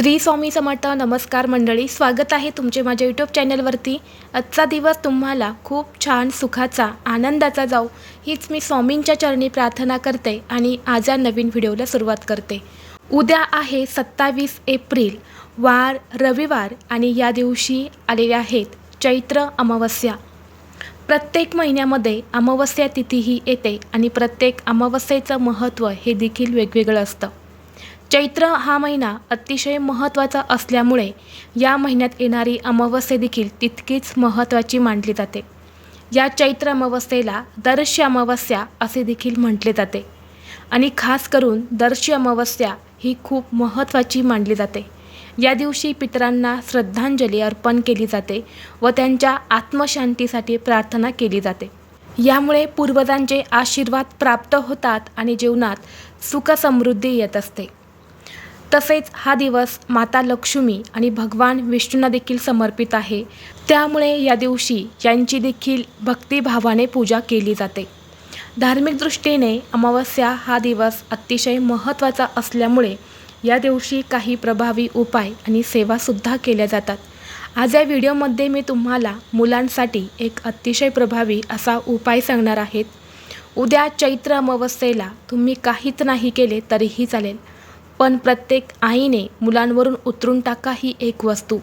श्री स्वामी समर्थ नमस्कार मंडळी स्वागत आहे तुमचे माझ्या यूट्यूब चॅनलवरती आजचा दिवस तुम्हाला खूप छान सुखाचा आनंदाचा जाऊ हीच मी स्वामींच्या चरणी प्रार्थना करते आणि आज या नवीन व्हिडिओला सुरुवात करते. उद्या आहे सत्तावीस एप्रिल वार रविवार आणि या दिवशी आलेल्या आहेत चैत्र अमावस्या. प्रत्येक महिन्यामध्ये अमावस्या तिथीही येते आणि प्रत्येक अमावस्येचं महत्त्व हे देखील वेगवेगळं असतं. चैत्र हा महिना अतिशय महत्त्वाचा असल्यामुळे या महिन्यात येणारी अमावस्या देखील तितकीच महत्त्वाची मानली जाते. या चैत्र अमावस्येला दर्श अमावस्या असे देखील म्हटले जाते. आणि खास करून दर्श अमावस्या ही खूप महत्त्वाची मानली जाते. या दिवशी पितरांना श्रद्धांजली अर्पण केली जाते व त्यांच्या आत्मशांतीसाठी प्रार्थना केली जाते. यामुळे पूर्वजांचे आशीर्वाद प्राप्त होतात आणि जीवनात सुखसमृद्धी येत असते. तसेच हा दिवस माता लक्ष्मी आणि भगवान विष्णूंना देखील समर्पित आहे. त्यामुळे या दिवशी यांची देखील भक्तिभावाने पूजा केली जाते. धार्मिक दृष्टीने अमावस्या हा दिवस अतिशय महत्त्वाचा असल्यामुळे या दिवशी काही प्रभावी उपाय आणि सेवासुद्धा केल्या जातात. आज या व्हिडिओमध्ये मी तुम्हाला मुलांसाठी एक अतिशय प्रभावी असा उपाय सांगणार आहेत उद्या चैत्र अमावस्येला तुम्ही काहीच नाही केले तरीही चालेल. पण प्रत्येक आईने मुलांवरून उतरून टाका ही एक वस्तू.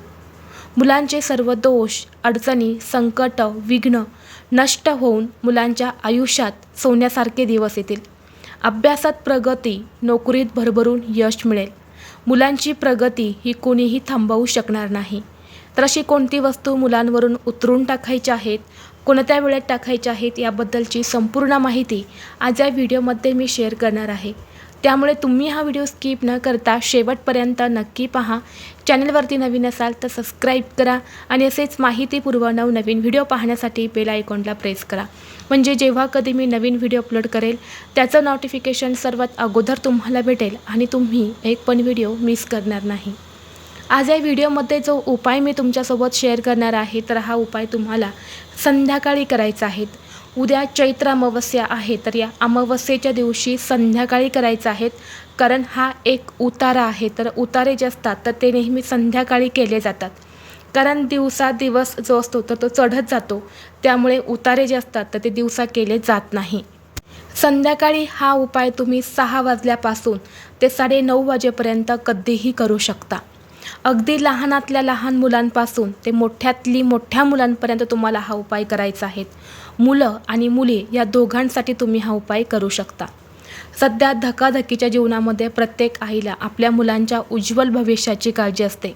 मुलांचे सर्व दोष अडचणी संकट विघ्न नष्ट होऊन मुलांच्या आयुष्यात सोन्यासारखे दिवस येतील. अभ्यासात प्रगती नोकरीत भरभरून यश मिळेल. मुलांची प्रगती ही कोणीही थांबवू शकणार नाही. तर अशी कोणती वस्तू मुलांवरून उतरून टाकायची आहेत कोणत्या वेळेत टाकायच्या आहेत याबद्दलची संपूर्ण माहिती आज या व्हिडिओमध्ये मी शेअर करणार आहे. त्यामुळे तुम्ही हा व्हिडिओ स्किप न करता शेवटपर्यंत नक्की पहा. चॅनलवरती नवीन असाल तर सबस्क्राईब करा आणि असेच माहितीपूर्व नवनवीन व्हिडिओ पाहण्यासाठी बेल आयकॉनला प्रेस करा. म्हणजे जेव्हा कधी मी नवीन व्हिडिओ अपलोड करेल त्याचं नोटिफिकेशन सर्वात अगोदर तुम्हाला भेटेल आणि तुम्ही एक पण व्हिडिओ मिस करणार नाही. आज या व्हिडिओमध्ये जो उपाय मी तुमच्यासोबत शेअर करणार आहे तर हा उपाय तुम्हाला संध्याकाळी करायचा आहे. उद्या चैत्र अमावस्या आहे तर या अमावस्येच्या दिवशी संध्याकाळी करायचं आहेत कारण हा एक उतारा आहे तर उतारे जे असतात तर ते नेहमी संध्याकाळी केले जातात. कारण दिवसा दिवस जो असतो तर तो चढत जातो. त्यामुळे उतारे जे असतात तर ते दिवसा केले जात नाही. संध्याकाळी हा उपाय तुम्ही सहा वाजल्यापासून ते साडेनऊ वाजेपर्यंत कधीही करू शकता. अगदी लहानातल्या लहान मुलांपासून ते मोठ्यातली मोठ्या मुलांपर्यंत तुम्हाला हा उपाय करायचा आहे मुलं आणि मुली या दोघांसाठी तुम्ही हा उपाय करू शकता. सध्या धकाधकीच्या जीवनामध्ये प्रत्येक आईला आपल्या मुलांच्या उज्ज्वल भविष्याची काळजी असते.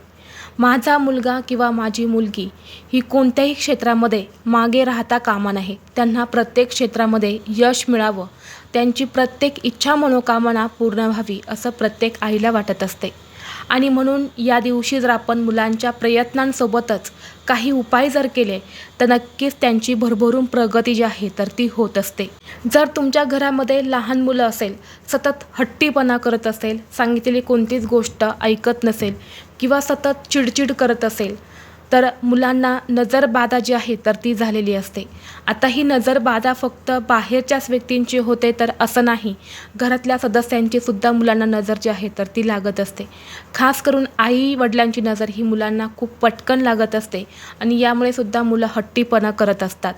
माझा मुलगा किंवा माझी मुलगी ही कोणत्याही क्षेत्रामध्ये मागे राहता कामा नाही त्यांना प्रत्येक क्षेत्रामध्ये यश मिळावं. त्यांची प्रत्येक इच्छा मनोकामना पूर्ण व्हावी असं प्रत्येक आईला वाटत असते. आणि म्हणून या दिवशी जर आपण मुलांच्या प्रयत्नांसोबतच काही उपाय जर केले तर नक्कीच त्यांची भरभरून प्रगती जी आहे तर ती होत असते. जर तुमच्या घरामध्ये लहान मुलं असेल सतत हट्टीपणा करत असेल सांगितलेली कोणतीच गोष्ट ऐकत नसेल किंवा सतत चिडचिड करत असेल तर मुलांना नजरबाधा जी आहे तर ती झालेली असते. आता ही नजरबाधा फक्त बाहेरच्याच व्यक्तींची होते तर असं नाही. घरातल्या सदस्यांची सुद्धा मुलांना नजर जी आहे तर ती लागत असते. खास करून आई वडिलांची नजर ही मुलांना खूप पटकन लागत असते आणि यामुळे सुद्धा मुलं हट्टीपणा करत असतात.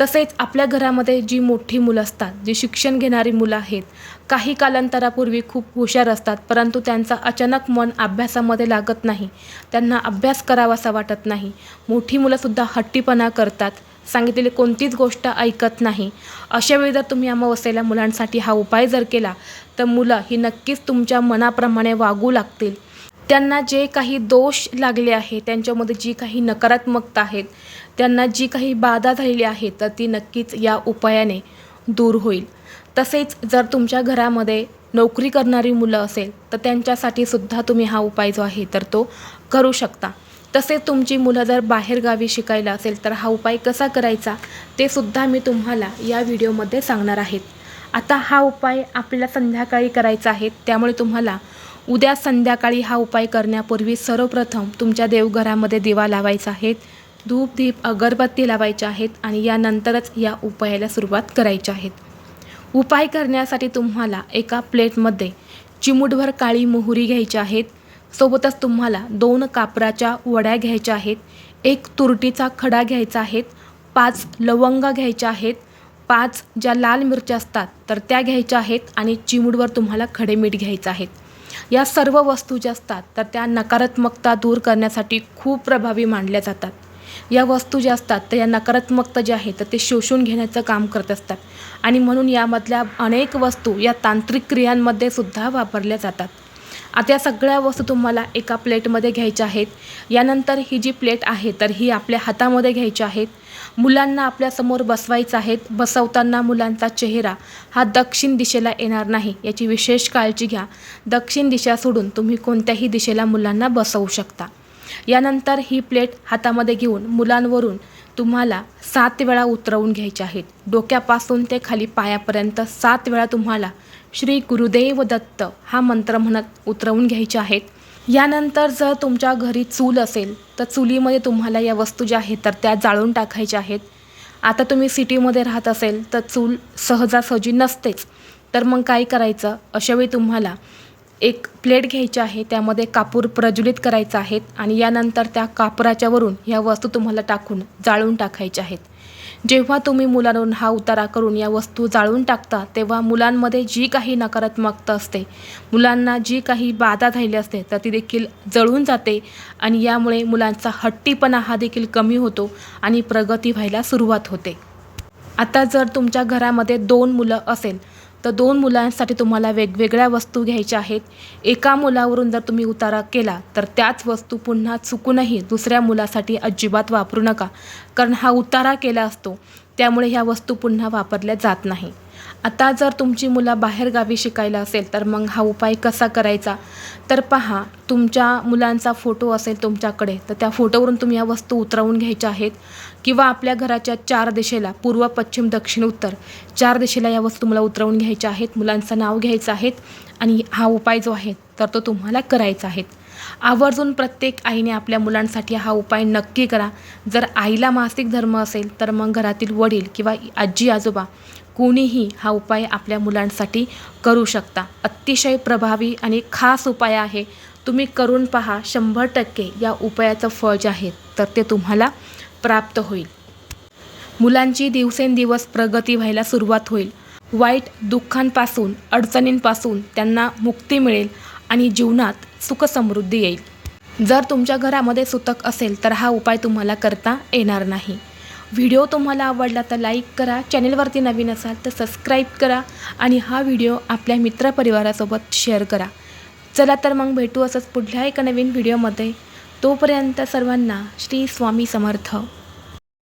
तसेच आपल्या घरामध्ये जी मोठी मुलं असतात जी शिक्षण घेणारी मुलं आहेत काही कालांतरापूर्वी खूप हुशार असतात परंतु त्यांचा अचानक मन अभ्यासामध्ये लागत नाही. त्यांना अभ्यास करावासा वाटत नाही. मोठी मुलंसुद्धा हट्टीपणा करतात सांगितलेली कोणतीच गोष्ट ऐकत नाही. अशा वेळी जर तुम्ही अमावस्येला मुलांसाठी हा उपाय जर केला तर मुलं ही नक्कीच तुमच्या मनाप्रमाणे वागू लागतील. त्यांना जे काही दोष लागले आहे त्यांच्यामध्ये जी काही नकारात्मकता आहेत त्यांना जी काही बाधा झालेली आहे तर ती नक्कीच या उपायाने दूर होईल. तसेच जर तुमच्या घरामध्ये नोकरी करणारी मुलं असेल तर त्यांच्यासाठी सुद्धा तुम्ही हा उपाय जो आहे तर तो करू शकता. तसेच तुमची मुलं जर बाहेरगावी शिकायला असेल तर हा उपाय कसा करायचा ते सुद्धा मी तुम्हाला या व्हिडिओमध्ये सांगणार आहेत आता हा उपाय आपल्याला संध्याकाळी करायचा आहे त्यामुळे तुम्हाला उद्या संध्याकाळी हा उपाय करण्यापूर्वी सर्वप्रथम तुमच्या देवघरामध्ये दिवा लावायचा आहे धूप दीप अगरबत्ती लावायच्या आहेत आणि यानंतरच या उपायाला सुरुवात करायची आहेत. उपाय करण्यासाठी तुम्हाला एका प्लेटमध्ये चिमूटभर काळी मोहरी घ्यायची आहेत सोबतच तुम्हाला दोन कापराच्या वड्या घ्यायच्या आहेत एक तुरटीचा खडा घ्यायचा आहे पाच लवंगा घ्यायच्या आहेत पाच ज्या लाल मिरच्या असतात तर त्या घ्यायच्या आहेत आणि चिमूडवर तुम्हाला खडे मीठ घ्यायचं आहेत या सर्व वस्तू ज्या असतात तर त्या नकारात्मकता दूर करण्यासाठी खूप प्रभावी मानल्या जातात. या वस्तू ज्या असतात तर या नकारात्मकता ज्या आहेत तर ते शोषून घेण्याचं काम करत असतात. आणि म्हणून यामधल्या अनेक वस्तू या तांत्रिक क्रियांमध्ये सुद्धा वापरल्या जातात. आता या सगळ्या वस्तू तुम्हाला एका प्लेटमध्ये घ्यायच्या आहेत. यानंतर ही जी प्लेट आहे तर ही आपल्या हातामध्ये घ्यायची आहेत. मुलांना आपल्यासमोर बसवायचं आहेत. बसवताना मुलांचा चेहरा हा दक्षिण दिशेला येणार नाही याची विशेष काळजी घ्या. दक्षिण दिशा सोडून तुम्ही कोणत्याही दिशेला मुलांना बसवू शकता. यानंतर ही प्लेट हातामध्ये घेऊन मुलांवरून तुम्हाला सात वेळा उतरवून घ्यायचे आहेत. डोक्यापासून ते खाली पायापर्यंत सात वेळा तुम्हाला श्री गुरुदेव दत्त हा मंत्र म्हणत उतरवून घ्यायचे आहेत. यानंतर जर तुमच्या घरी चूल असेल तर चुलीमध्ये तुम्हाला या वस्तू ज्या आहेत तर त्या जाळून टाकायच्या आहेत. आता तुम्ही सिटीमध्ये राहत असेल तर चूल सहजासहजी नसतेच. तर मग काय करायचं? अशावेळी तुम्हाला एक प्लेट घ्यायची आहे त्यामध्ये कापूर प्रज्वलित करायचा आहेत आणि यानंतर त्या कापराच्या वरून ह्या वस्तू तुम्हाला टाकून जाळून टाकायच्या आहेत. जेव्हा तुम्ही मुलांवरून हा उतारा करून या वस्तू जाळून टाकता तेव्हा मुलांमध्ये जी काही नकारात्मकता असते मुलांना जी काही बाधा झालेली असते तर ती देखील जळून जाते आणि यामुळे मुलांचा हट्टीपणा हा देखील कमी होतो आणि प्रगती व्हायला सुरुवात होते. आता जर तुमच्या घरामध्ये दोन मुलं असेल तर दोन मुलांसाठी तुम्हाला वेगवेगळ्या वस्तू घ्यायच्या आहेत. एका मुलावरून जर तुम्ही उतारा केला तर त्याच वस्तू पुन्हा चुकूनही दुसऱ्या मुलासाठी अजिबात वापरू नका. कारण हा उतारा केला असतो त्यामुळे ह्या वस्तू पुन्हा वापरल्या जात नाही. आता जर तुमची मुलं बाहेरगावी शिकायला असेल तर मग हा उपाय कसा करायचा? तर पहा तुमच्या मुलांचा फोटो असेल तुमच्याकडे तर त्या फोटोवरून तुम्ही या वस्तू उतरवून घ्यायच्या आहेत. किंवा आपल्या घराच्या चार दिशेला पूर्व पश्चिम दक्षिण उत्तर. चार दिशेला या वस्तू मला उतरवून घ्यायच्या आहेत मुलांचं नाव घ्यायचं आहेत आणि हा उपाय जो आहे तर तो तुम्हाला करायचा आहे. आवर्जून प्रत्येक आईने आपल्या मुलांसाठी हा उपाय नक्की करा. जर आईला मासिक धर्म असेल तर मग घरातील वडील किंवा आजी आजोबा कोणीही हा उपाय आपल्या मुलांसाठी करू शकता. अतिशय प्रभावी आणि खास उपाय आहे. तुम्ही करून पहा शंभर टक्के या उपायाचं फळ जे आहे तर ते तुम्हाला प्राप्त होईल. मुलांची दिवसेंदिवस प्रगती व्हायला सुरुवात होईल. वाईट दुःखांपासून अडचणींपासून त्यांना मुक्ती मिळेल आणि जीवनात सुखसमृद्धी येईल. जर तुमच्या घरामध्ये सुतक असेल तर हा उपाय तुम्हाला करता येणार नाही. व्हिडिओ तुम्हाला आवडला तर लाईक करा चॅनेलवरती नवीन असाल तर सबस्क्राईब करा आणि हा व्हिडिओ आपल्या मित्रपरिवारासोबत शेअर करा. चला तर मग भेटू असंच पुढल्या एका नवीन व्हिडिओमध्ये. तोपर्यंत सर्वांना श्री स्वामी समर्थ.